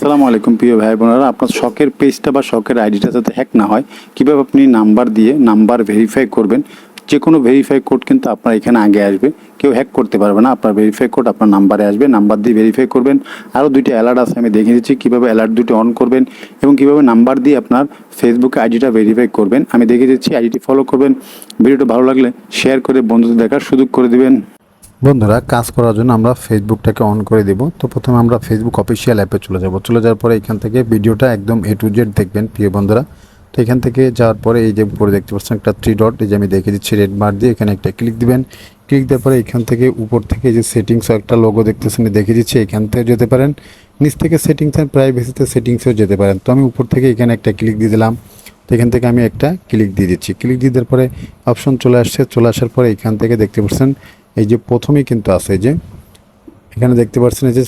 আসসালামু আলাইকুম প্রিয় ভাই বোনেরা। আপনার শখের পেজটা বা শখের আইডিটা যাতে হ্যাক না হয়। কীভাবে আপনি নাম্বার দিয়ে নাম্বার ভেরিফাই করবেন? যে কোনো ভেরিফাই কোড কিন্তু আপনার এখানে আগে আসবে। কেউ হ্যাক করতে পারবে না। আপনার ভেরিফাই কোড আপনার নাম্বারে আসবে। নাম্বার দিয়ে ভেরিফাই করবেন। আরও দুইটি অ্যালার্ট আছে, আমি দেখে দিচ্ছি কীভাবে অ্যালার্ট দুটি অন করবেন এবং কীভাবে নাম্বার দিয়ে আপনার ফেসবুকে আইডিটা ভেরিফাই করবেন। আমি দেখে দিচ্ছি, আইডিটি ফলো করবেন। ভিডিওটা ভালো লাগলে শেয়ার করে বন্ধুদের দেখার সুযোগ করে দিবেন। বন্ধুরা, কাজ করার জন্য আমরা ফেসবুকটাকে অন করে দেব। তো প্রথমে আমরা ফেসবুক অফিসিয়াল অ্যাপে চলে যাব। চলে যাওয়ার পরে এখান থেকে ভিডিওটা একদম এ টু জেড দেখবেন, প্রিয় বন্ধুরা। তো এখান থেকে যাওয়ার পরে এই যে উপরে দেখতে পাচ্ছেন একটা থ্রি ডট এই যে আমি দেখে দিচ্ছি রেড মার্ক দিয়ে এখানে একটা ক্লিক দিবেন। ক্লিক দেওয়ার পরে এখান থেকে উপর থেকে যে সেটিংস একটা লোগো দেখতেছেন দেখে দিচ্ছি, এখান থেকে যেতে পারেন। নিচ থেকে সেটিংস অ্যান্ড প্রাইভেসিতে সেটিংসেও যেতে পারেন। তো আমি উপর থেকে এখানে একটা ক্লিক দিয়ে দিলাম। তো এখান থেকে আমি একটা ক্লিক দিয়ে দিচ্ছি। ক্লিক দিয়ে দেওয়ার পরে অপশন চলে আসছে। চলে আসার পরে এখান থেকে দেখতে পাচ্ছেন এই যে প্রথমেই কিন্তু আছে যে, এখানে দেখতে পাচ্ছেন এই যে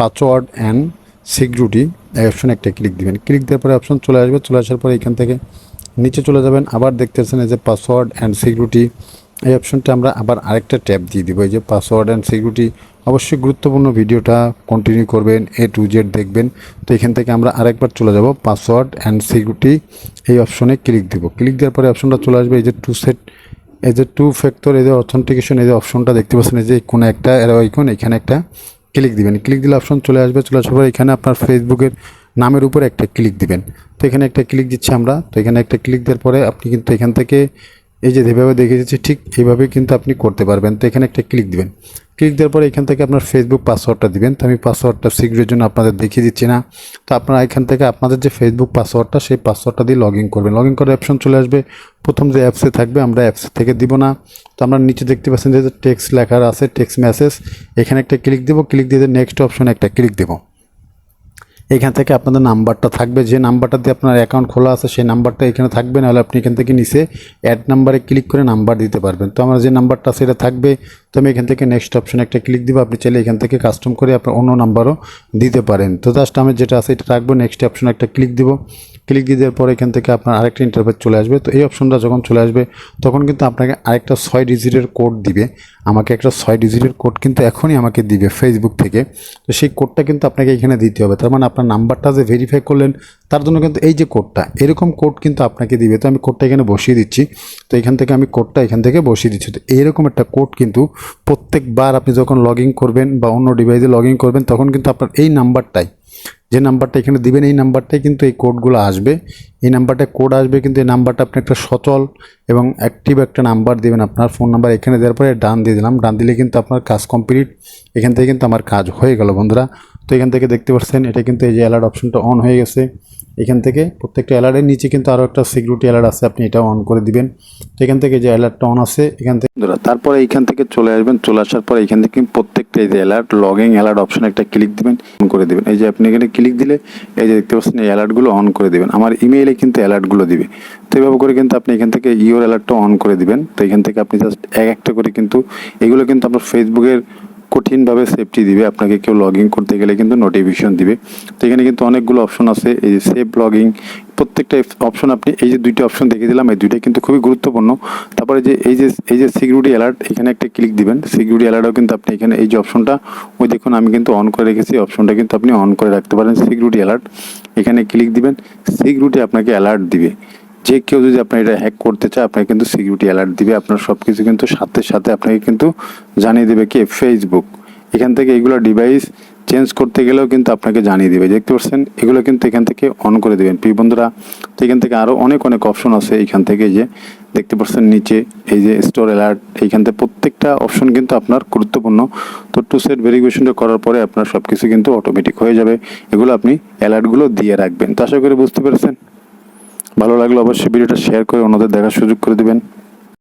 পাসওয়ার্ড অ্যান্ড সিকিউরিটি এই অপশনে একটা ক্লিক দিবেন। ক্লিক দেওয়ার পরে অপশন চলে আসবে, চলে আসার পরে এখান থেকে নিচে চলে যাবেন। আবার দেখতে পাচ্ছেন এই যে পাসওয়ার্ড অ্যান্ড সিকিউরিটি এই অপশনটা আমরা আবার আরেকটা ট্যাব দিয়ে দিব। এই যে পাসওয়ার্ড অ্যান্ড সিকিউরিটি অবশ্যই গুরুত্বপূর্ণ ভিডিওটা কন্টিনিউ করবেন এ টু জেড দেখবেন। তো এখান থেকে আমরা আরেকবার চলে যাব পাসওয়ার্ড অ্যান্ড সিকিউরিটি এই অপশনে ক্লিক দিব। ক্লিক দেওয়ার পরে অপশনটা চলে আসবে, এই যে টু সেট এই যে টু ফ্যাক্টর এদের অথেন্টিকেশন যে অপশনটা দেখতে পাচ্ছেন, এই যে কোনো একটা এরা আইকন এখানে একটা ক্লিক দিবেন। ক্লিক দিলে অপশন চলে আসবে, চলে আসার পর এখানে আপনার ফেসবুকের নামের উপর একটা ক্লিক দিবেন। তো এখানে একটা ক্লিক দিচ্ছি আমরা। তো এখানে একটা ক্লিক দেওয়ার পরে আপনি কিন্তু এখান থেকে এই যে যেভাবে দেখে দিচ্ছি, ঠিক এইভাবে কিন্তু আপনি করতে পারবেন। তো এখানে একটা ক্লিক দিবেন। ক্লিক দেওয়ার পরে এখান থেকে আপনার ফেসবুক পাসওয়ার্ডটা দিবেন। তো আমি পাসওয়ার্ডটা শীঘ্রের জন্য আপনাদের দেখিয়ে দিচ্ছি না। তো আপনারা এখান থেকে আপনাদের যে ফেসবুক পাসওয়ার্ডটা সেই পাসওয়ার্ডটা দিয়ে লগ ইন করবেন। লগ ইন করার অপশন চলে আসবে। প্রথম যে অ্যাপসে থাকবে, আমরা অ্যাপস থেকে দিব না। তো আমরা নিচে দেখতে পাচ্ছেন যে টেক্সট লেখার আছে টেক্সট মেসেজ এখানে একটা ক্লিক দেবো। ক্লিক দিয়ে নেক্সট অপশনে একটা ক্লিক দেবো। এখান থেকে আপনাদের নাম্বারটা থাকবে। যে নাম্বারটা দিয়ে আপনার অ্যাকাউন্ট খোলা আছে, সেই নাম্বারটা এখানে থাকবে, নাহলে আপনি এখান থেকে নিচে অ্যাড নাম্বারে ক্লিক করে নাম্বার দিতে পারবেন। তো আমার যে নাম্বারটা সেটা থাকবে তো আমি এখান থেকে নেক্সট অপশনে একটা ক্লিক দিব। আপনি চাইলে এখান থেকে কাস্টম করে আপনার অন্য নাম্বারও দিতে পারেন। তো জাস্ট আমি যেটা আছে এটা রাখব। নেক্সট অপশনে একটা ক্লিক দিব। ক্লিক দিয়ে দেওয়ার পরে এখান থেকে আপনার আরেকটা ইন্টারভেট চলে আসবে। তো এই অপশনটা যখন চলে আসবে, তখন কিন্তু আপনাকে আরেকটা ছয় ডিজিটের কোড দিবে। আমাকে একটা ছয় ডিজিটের কোড কিন্তু এখনই আমাকে দিবে ফেসবুক থেকে। তো সেই কোডটা কিন্তু আপনাকে এখানে দিতে হবে। তার মানে আপনার নাম্বারটা যে ভেরিফাই করলেন, তার জন্য কিন্তু এই যে কোডটা এরকম কোড কিন্তু আপনাকে দিবে। তো আমি কোডটা এখানে বসিয়ে দিচ্ছি। তো এখান থেকে আমি কোডটা এখান থেকে বসিয়ে দিচ্ছি। তো এইরকম একটা কোড কিন্তু প্রত্যেকবার আপনি যখন লগ করবেন বা অন্য ডিভাইসে লগ করবেন, তখন কিন্তু আপনার এই নাম্বারটাই, যে নাম্বারটা এখানে দিবেন, এই নাম্বারটাই কিন্তু এই কোডগুলো আসবে। এই নাম্বারটা কোড আসবে কিন্তু এই নাম্বারটা আপনি একটা সচল এবং অ্যাক্টিভ একটা নাম্বার দেবেন আপনার ফোন নাম্বার এখানে দেওয়ার পরে ডান দিয়ে দিলাম। ডান দিলে কিন্তু আপনার কাজ কমপ্লিট এখান থেকে কিন্তু আমার কাজ হয়ে গেল বন্ধুরা। তো এখান থেকে দেখতে পাচ্ছেন, এটা কিন্তু এই যে অ্যালার্ট অপশনটা অন হয়ে গেছে। এখান থেকে প্রত্যেকটা অ্যালার্টের নিচে কিন্তু আরও একটা সিকিউরিটি অ্যালার্ট আছে, আপনি এটা অন করে দিবেন। এখান থেকে যে অ্যালার্টটা অন আছে, এখান থেকে তারপরে এখান থেকে চলে আসবেন, চলে আসার পর এখান থেকে প্রত্যেকটা এই যে অ্যালার্ট লগিং অ্যালার্ট অপশন একটা ক্লিক দিবেন অন করে দিবেন। এই যে আপনি এখানে ক্লিক দিলে, এই যে দেখতে পাচ্ছেন এই অ্যালার্টগুলো অন করে দিবেন। আমার ইমেইলে কিন্তু অ্যালার্টগুলো দিবে। তো এইভাবে করে কিন্তু আপনি এখান থেকে ইওর অ্যালার্টটা অন করে দিবেন। তো এখান থেকে আপনি জাস্ট এক একটা করে কিন্তু, এগুলো কিন্তু আপনার ফেসবুকের কঠিনভাবে সেফটি দিবে, আপনাকে কেউ লগ করতে গেলে কিন্তু নোটিফিকেশন দিবে। তো এখানে কিন্তু অনেকগুলো অপশন আছে, এই যে সেফ লগিং প্রত্যেকটা অপশন আপনি, এই যে দুইটা অপশন দেখে দিলাম, এই দুইটা কিন্তু খুবই গুরুত্বপূর্ণ। তারপরে যে, এই যে এই যে সিকিউরিটি অ্যালার্ট এখানে একটা ক্লিক দিবেন। সিকিউরিটি অ্যালার্টও কিন্তু আপনি এখানে এই যে অপশনটা ওই দেখুন আমি কিন্তু অন করে রেখেছি অপশনটা কিন্তু আপনি অন করে রাখতে পারেন সিকিউরিটি অ্যালার্ট এখানে ক্লিক দিবেন সিকিউরিটি আপনাকে অ্যালার্ট দিবে। যে কেউ যদি আপনার এটা হ্যাক করতে চায়, আপনাকে কিন্তু সিকিউরিটি অ্যালার্ট দিবে। আপনার সব কিছু কিন্তু সাথে সাথে আপনাকে কিন্তু জানিয়ে দেবে কি ফেসবুক এখান থেকে এইগুলো ডিভাইস চেঞ্জ করতে গেলেও কিন্তু আপনাকে জানিয়ে দেবে। দেখতে পাচ্ছেন? এগুলো কিন্তু এখান থেকে অন করে দেবেন। প্রিয় বন্ধুরা, তো এখান থেকে আরও অনেক অনেক অপশন আছে এইখান থেকে। যে দেখতে পাচ্ছেন নিচে, এই যে স্টোর অ্যালার্ট এইখান থেকে প্রত্যেকটা অপশন কিন্তু আপনার গুরুত্বপূর্ণ। তো টু সেট ভেরিফিকেশনটা করার পরে আপনার সব কিছু কিন্তু অটোমেটিক হয়ে যাবে। এগুলো আপনি অ্যালার্টগুলো দিয়ে রাখবেন। তো আশা করি বুঝতে পেরেছেন? ভালো লাগলে অবশ্যই ভিডিওটা শেয়ার করে অন্যদের দেখার সুযোগ করে দেবেন।